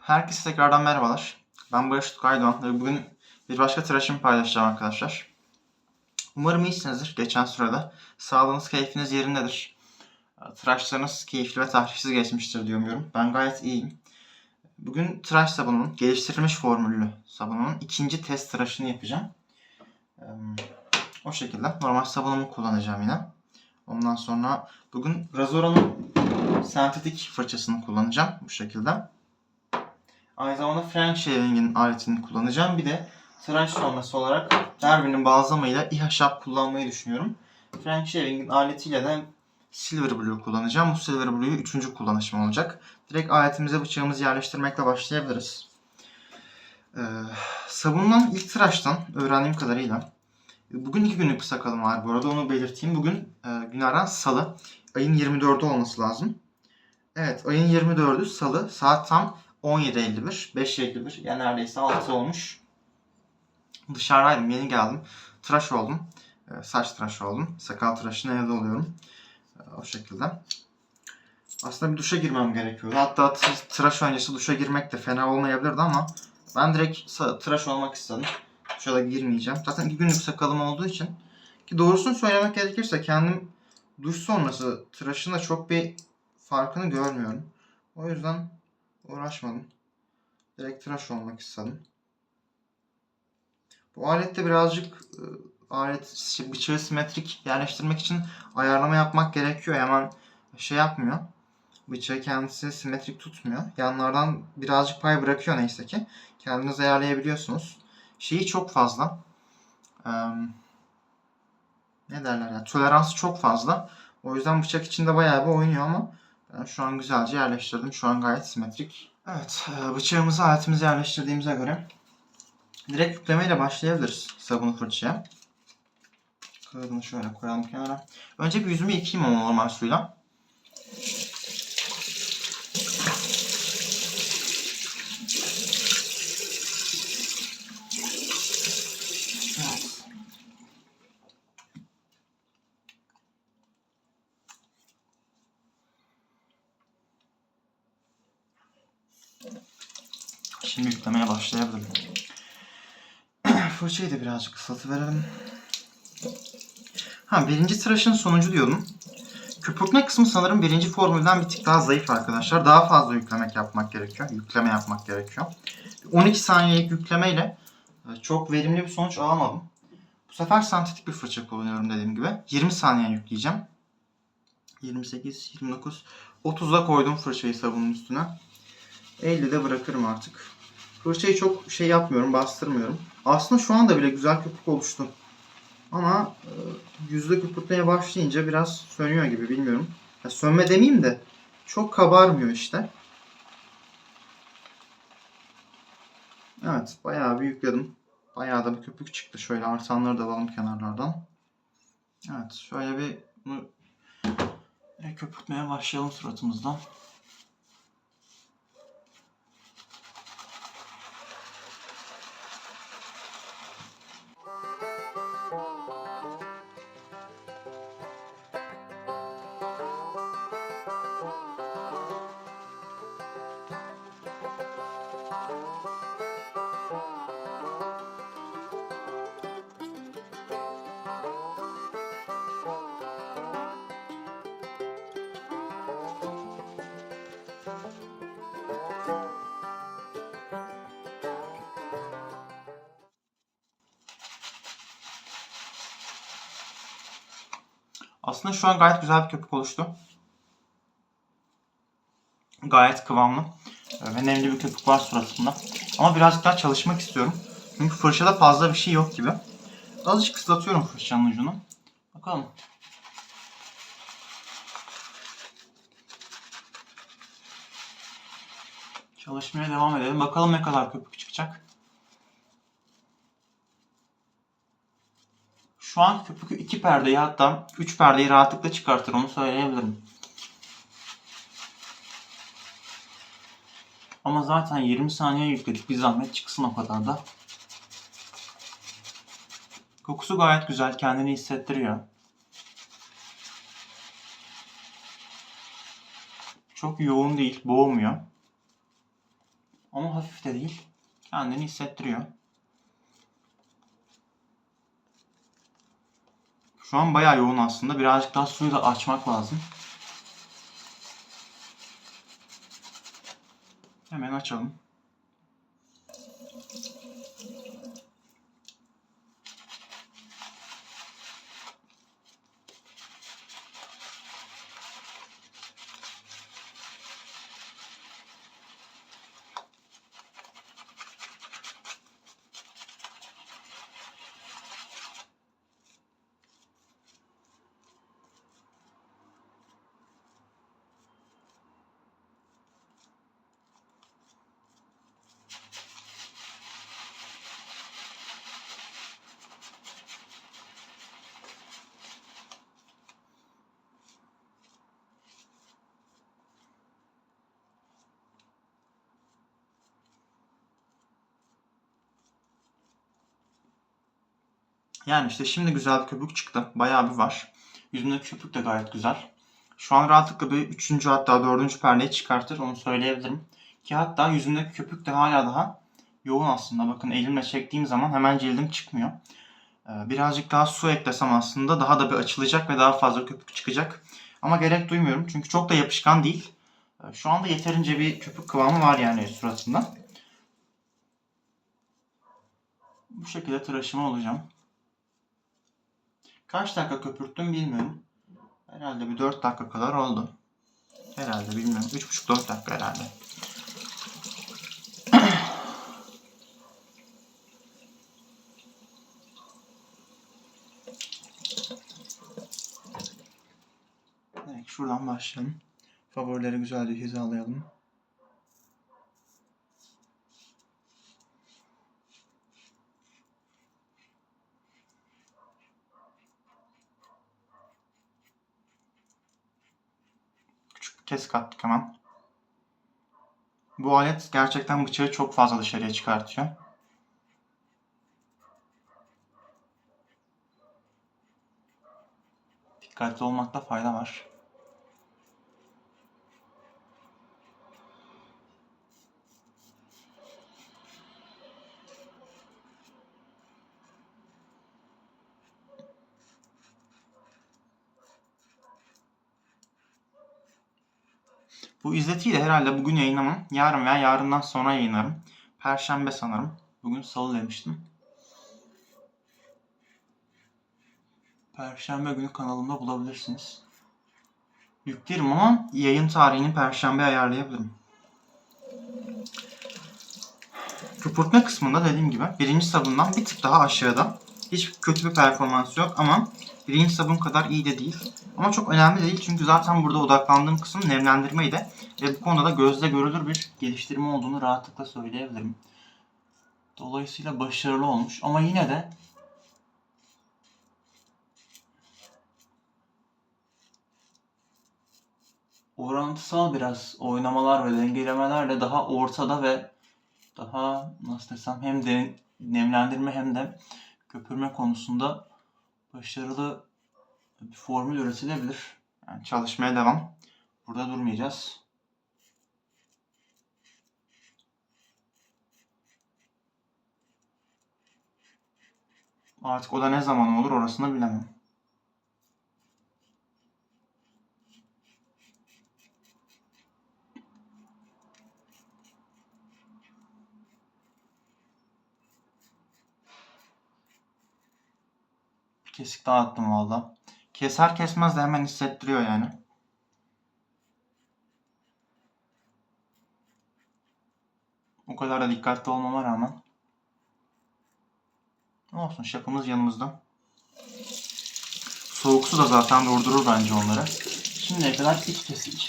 Herkese tekrardan merhabalar. Ben Barış Tukaydoğan ve bugün bir başka tıraşımı paylaşacağım arkadaşlar. Umarım iyisinizdir geçen sürede. Sağlığınız, keyfiniz yerindedir. Tıraşlarınız keyifli ve tahrişsiz geçmiştir diye umuyorum. Ben gayet iyiyim. Bugün tıraş sabununun, geliştirilmiş formüllü sabununun ikinci test tıraşını yapacağım. O şekilde. Normal sabunumu kullanacağım yine. Ondan sonra bugün Razora'nın sentetik fırçasını kullanacağım bu şekilde. Aynı zamanda Frank Shaving'in aletini kullanacağım. Bir de tıraş sonrası olarak Darwin'in bazlamıyla İHŞAP kullanmayı düşünüyorum. Frank Shaving'in aletiyle de Silver Blue kullanacağım. Bu Silver Blue'yu üçüncü kullanışım olacak. Direkt aletimize bıçağımızı yerleştirmekle başlayabiliriz. Ee, sabundan ilk tıraştan öğrendiğim kadarıyla Bugün iki günlük bir sakalım var bu arada onu belirteyim. Bugün e, günlerden salı. Ayın 24'ü olması lazım. Evet ayın 24'ü salı saat tam 17.51, 5.51 yani neredeyse 6 olmuş. Dışarıdaydım, yeni geldim. Tıraş oldum. Ee, saç tıraşı oldum. Sakal tıraşını evde oluyorum. Ee, o şekilde. Aslında bir duşa girmem gerekiyordu. Hatta tı- tıraş öncesi duşa girmek de fena olmayabilirdi ama ben direkt tıraş olmak istedim. Da girmeyeceğim. Zaten iki günlük sakalım olduğu için. Ki doğrusunu söylemek gerekirse kendim duş sonrası tıraşın da çok bir farkını görmüyorum. O yüzden uğraşmadım. Direkt tıraş olmak istedim. Bu alette birazcık e, alet şey, bıçağı simetrik yerleştirmek için ayarlama yapmak gerekiyor. Hemen şey yapmıyor. Bıçağı kendisi simetrik tutmuyor. Yanlardan birazcık pay bırakıyor neyse ki. Kendiniz ayarlayabiliyorsunuz. Şeyi çok fazla. Eee, ne derler ya? Toleransı çok fazla. O yüzden bıçak içinde bayağı bir oynuyor ama ben şu an güzelce yerleştirdim. Şu an gayet simetrik. Evet, bıçağımızı aletimize yerleştirdiğimize göre direkt yüklemeyle başlayabiliriz sabun fırçaya. Kağıdını şöyle koyalım kenara. Önce bir yüzümü yıkayayım ama normal suyla. Evet. Şimdi yüklemeye başlayabilirim. Fırçayı da birazcık ıslatıverelim. Ha birinci tıraşın sonucu diyordum. Köpürtme kısmı sanırım birinci formülden bir tık daha zayıf arkadaşlar. Daha fazla yüklemek yapmak gerekiyor. Yükleme yapmak gerekiyor. 12 saniyelik yüklemeyle e, çok verimli bir sonuç alamadım. Bu sefer sentetik bir fırça kullanıyorum dediğim gibi. 20 saniye yükleyeceğim. 28, 29, 30'da koydum fırçayı sabunun üstüne. 50'de bırakırım artık. Fırçayı çok şey yapmıyorum, bastırmıyorum. Aslında şu anda bile güzel köpük oluştu. Ama e, yüzde köpürtmeye başlayınca biraz sönüyor gibi bilmiyorum. Ya sönme demeyeyim de çok kabarmıyor işte. Evet, bayağı bir yükledim. Bayağı da bir köpük çıktı. Şöyle artanları da alalım kenarlardan. Evet, şöyle bir bunu e, köpürtmeye başlayalım suratımızdan. Aslında şu an gayet güzel bir köpük oluştu. Gayet kıvamlı e, ve nemli bir köpük var suratımda. Ama birazcık daha çalışmak istiyorum. Çünkü fırçada fazla bir şey yok gibi. Azıcık ıslatıyorum fırçanın ucunu. Bakalım. Çalışmaya devam edelim. Bakalım ne kadar köpük çıkacak. Şu an köpüklü iki perdeyi hatta üç perdeyi rahatlıkla çıkartır onu söyleyebilirim. Ama zaten 20 saniye yükledik. Bir zahmet çıksın o kadar da. Kokusu gayet güzel. Kendini hissettiriyor. Çok yoğun değil. Boğmuyor. Ama hafif de değil. Kendini hissettiriyor. Şu an bayağı yoğun aslında. Birazcık daha suyu da açmak lazım. Hemen açalım. Yani işte şimdi güzel bir köpük çıktı. Bayağı bir var. Yüzümdeki köpük de gayet güzel. Şu an rahatlıkla bir üçüncü hatta dördüncü perdeyi çıkartır onu söyleyebilirim. Ki hatta yüzümdeki köpük de hala daha yoğun aslında. Bakın elimle çektiğim zaman hemen cildim çıkmıyor. Ee, Birazcık daha su eklesem aslında daha da bir açılacak ve daha fazla köpük çıkacak. Ama gerek duymuyorum çünkü çok da yapışkan değil. Ee, Şu anda yeterince bir köpük kıvamı var yani suratında. Bu şekilde tıraşımı olacağım. Kaç dakika köpürttüm bilmiyorum. Herhalde bir 4 dakika kadar oldu. Herhalde bilmiyorum. 3,5-4 dakika herhalde. Şuradan başlayalım. Favorileri güzelce hizalayalım. Kesik attık hemen. Bu alet gerçekten bıçağı çok fazla dışarıya çıkartıyor. Dikkatli olmakta fayda var. Bu izletiyi de herhalde bugün yayınlamam. Yarın veya yarından sonra yayınlarım. Perşembe sanırım. Bugün salı demiştim. Perşembe günü kanalımda bulabilirsiniz. Yüklerim ama yayın tarihini perşembe ayarlayabilirim. Köpürtme kısmında dediğim gibi birinci sabundan bir tık daha aşağıda. Hiç kötü bir performans yok ama birinci sabun kadar iyi de değil. Ama çok önemli değil çünkü zaten burada odaklandığım kısım nemlendirmeydi. Ve bu konuda da gözle görülür bir geliştirme olduğunu rahatlıkla söyleyebilirim. Dolayısıyla başarılı olmuş ama yine de orantısal biraz oynamalar ve dengelemelerle daha ortada ve daha nasıl desem hem de nemlendirme hem de köpürme konusunda başarılı bir formül üretilebilir. Yani çalışmaya devam. Burada durmayacağız. Artık o da ne zaman olur orasını bilemem. Kesik daha attım valla. Keser kesmez de hemen hissettiriyor yani. O kadar da dikkatli olmama rağmen. Olsun şapımız yanımızda. Soğuk su da zaten durdurur bence onları. Şimdiye kadar iç kesici.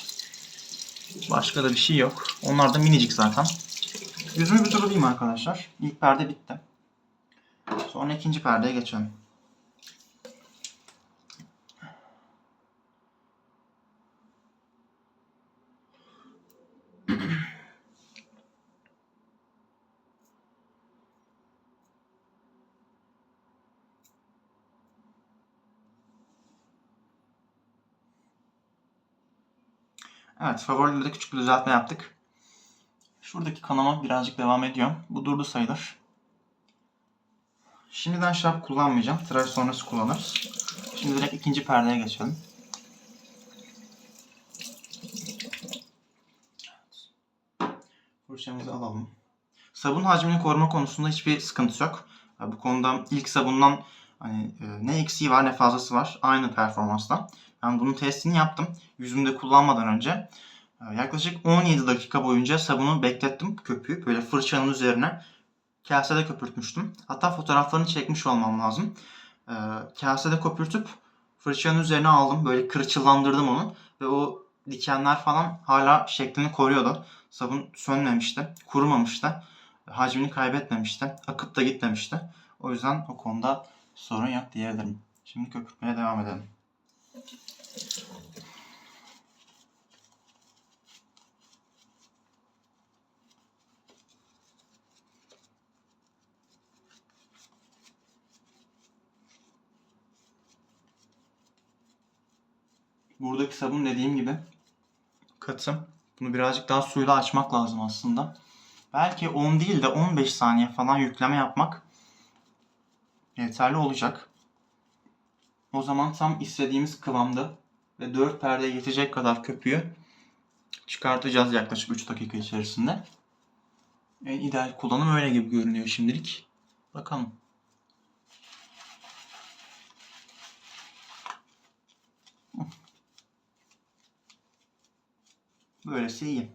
Başka da bir şey yok. Onlar da minicik zaten. Yüzümü bir durulayım arkadaşlar. İlk perde bitti. Sonra ikinci perdeye geçelim. Evet, favorilerde küçük bir düzeltme yaptık. Şuradaki kanama birazcık devam ediyor. Bu durdu sayılır. Şimdiden şap kullanmayacağım. Tıraş sonrası kullanırız. Şimdi direkt ikinci perdeye geçelim. Fırçamızı alalım. Sabun hacmini koruma konusunda hiçbir sıkıntı yok. Bu konuda ilk sabundan hani e, ne eksiği var ne fazlası var aynı performansta. Ben bunun testini yaptım. Yüzümde kullanmadan önce e, yaklaşık 17 dakika boyunca sabunu beklettim köpüğü böyle fırçanın üzerine kasede köpürtmüştüm. Hatta fotoğraflarını çekmiş olmam lazım. E, kasede köpürtüp fırçanın üzerine aldım. Böyle kırçıllandırdım onu ve o dikenler falan hala şeklini koruyordu. Sabun sönmemişti, kurumamıştı. Hacmini kaybetmemişti. Akıp da gitmemişti. O yüzden o konuda sorun yok diyebilirim. Şimdi köpürtmeye devam edelim. Buradaki sabun dediğim gibi katı. Bunu birazcık daha suyla açmak lazım aslında. Belki 10 değil de 15 saniye falan yükleme yapmak yeterli olacak. O zaman tam istediğimiz kıvamda ve 4 perdeye yetecek kadar köpüğü çıkartacağız yaklaşık 3 dakika içerisinde. En ideal kullanım öyle gibi görünüyor şimdilik. Bakalım. Böylesi iyi.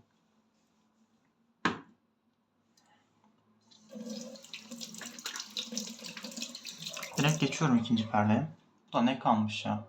Direkt geçiyorum ikinci perdeye. Da ne kalmış ya?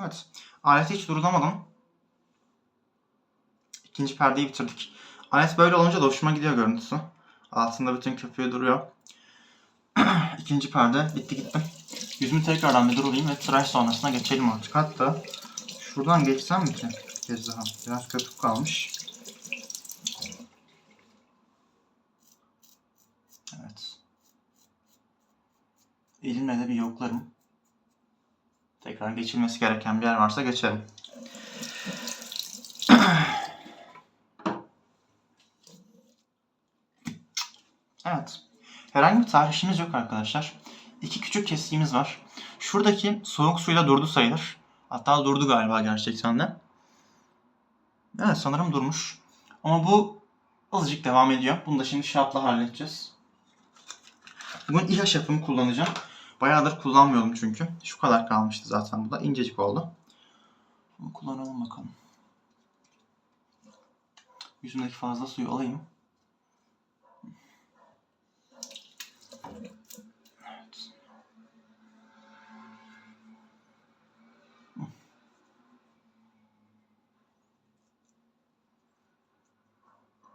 Evet. Aleti hiç durduramadım. İkinci perdeyi bitirdik. Alet böyle olunca da hoşuma gidiyor görüntüsü. Altında bütün köpüğü duruyor. İkinci perde bitti gitti. Yüzümü tekrardan bir durulayım ve tıraş sonrasına geçelim artık. Hatta şuradan geçsem mi ki? Kez daha. Biraz köpük kalmış. Evet. Elimle de bir yoklarım. Tekrar geçilmesi gereken bir yer varsa geçelim. Evet. Herhangi bir tahrişimiz yok arkadaşlar. İki küçük kesiğimiz var. Şuradaki soğuk suyla durdu sayılır. Hatta durdu galiba gerçekten de. Evet sanırım durmuş. Ama bu azıcık devam ediyor. Bunu da şimdi şapla halledeceğiz. Bugün ilaç yapımı kullanacağım. Bayağıdır kullanmıyordum çünkü. Şu kadar kalmıştı zaten bu da. İncecik oldu. Bunu kullanalım bakalım. Yüzümdeki fazla suyu alayım. Evet.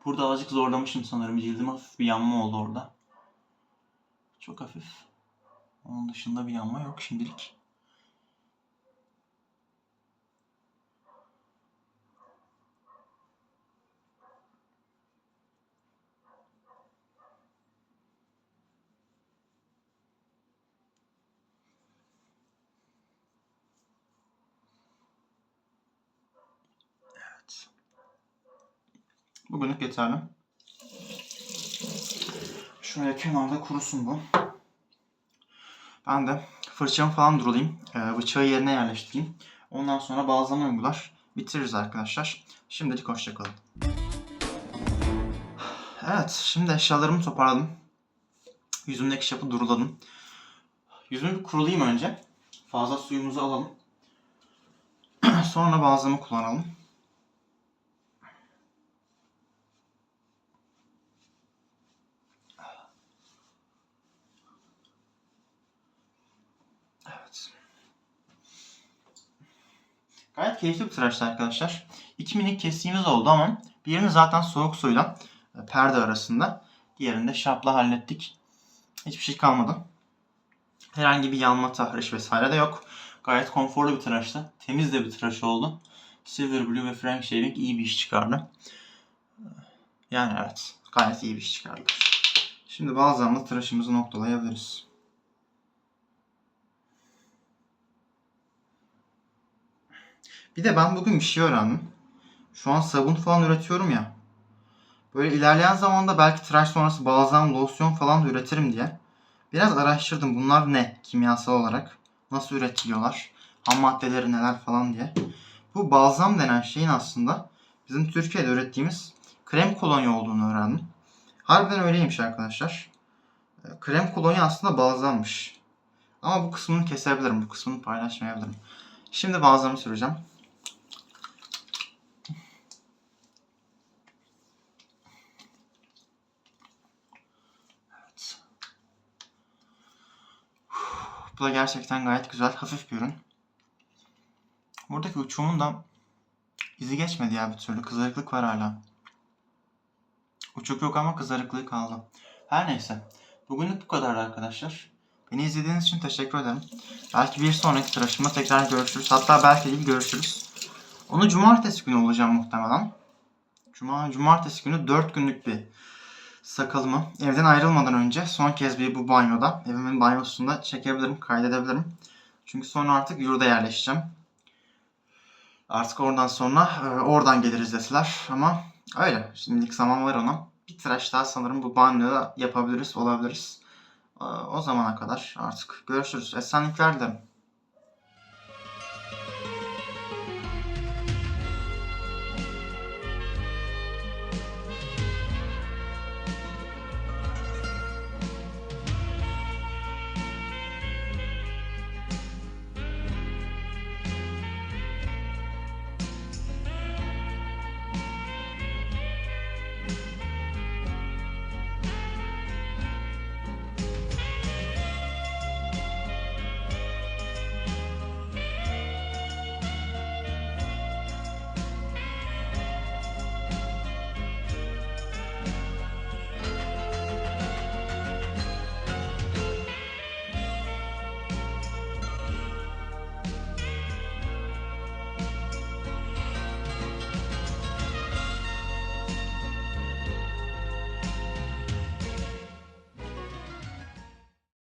Burada azıcık zorlamışım sanırım. Cildim hafif bir yanma oldu orada. Çok hafif. Onun dışında bir yanma yok şimdilik. Evet. Bugünlük yeterli. Şöyle kenarda kurusun bu. Ben de fırçamı falan durulayım. Ee, bıçağı yerine yerleştireyim. Ondan sonra bazlama uygular. Bitiririz arkadaşlar. Şimdilik hoşçakalın. Evet, şimdi eşyalarımı toparladım. Yüzümdeki şapı duruladım. Yüzümü bir kurulayayım önce. Fazla suyumuzu alalım. Sonra bazlama kullanalım. Evet. Gayet keyifli bir tıraştı arkadaşlar. İki minik kesiğimiz oldu ama birini zaten soğuk suyla e, perde arasında. Diğerini de şapla hallettik. Hiçbir şey kalmadı. Herhangi bir yanma, tahriş vesaire de yok. Gayet konforlu bir tıraştı. Temiz de bir tıraş oldu. Silver Blue ve Frank Shaving iyi bir iş çıkardı. Yani evet, gayet iyi bir iş çıkardı. Şimdi bazılarla tıraşımızı noktalayabiliriz. Bir de ben bugün bir şey öğrendim. Şu an sabun falan üretiyorum ya. Böyle ilerleyen zamanda belki tıraş sonrası bazen losyon falan da üretirim diye. Biraz araştırdım bunlar ne kimyasal olarak. Nasıl üretiliyorlar. Ham maddeleri neler falan diye. Bu balzam denen şeyin aslında bizim Türkiye'de ürettiğimiz krem kolonya olduğunu öğrendim. Harbiden öyleymiş arkadaşlar. E, Krem kolonya aslında balzammış. Ama bu kısmını kesebilirim. Bu kısmını paylaşmayabilirim. Şimdi balzamı süreceğim. Da gerçekten gayet güzel. Hafif bir ürün. Buradaki uçumun da izi geçmedi ya bir türlü. Kızarıklık var hala. Uçuk yok ama kızarıklığı kaldı. Her neyse. Bugünlük bu kadar arkadaşlar. Beni izlediğiniz için teşekkür ederim. Belki bir sonraki tıraşımda tekrar görüşürüz. Hatta belki değil görüşürüz. Onu cumartesi günü olacağım muhtemelen. Cuma, cumartesi günü 4 günlük bir sakalımı evden ayrılmadan önce son kez bir bu banyoda, evimin banyosunda çekebilirim, kaydedebilirim. Çünkü sonra artık yurda yerleşeceğim. Artık oradan sonra e, oradan geliriz deseler ama öyle. Şimdilik zaman var ona. Bir tıraş daha sanırım bu banyoda yapabiliriz, olabiliriz. E, O zamana kadar artık görüşürüz. Esenlikler dilerim.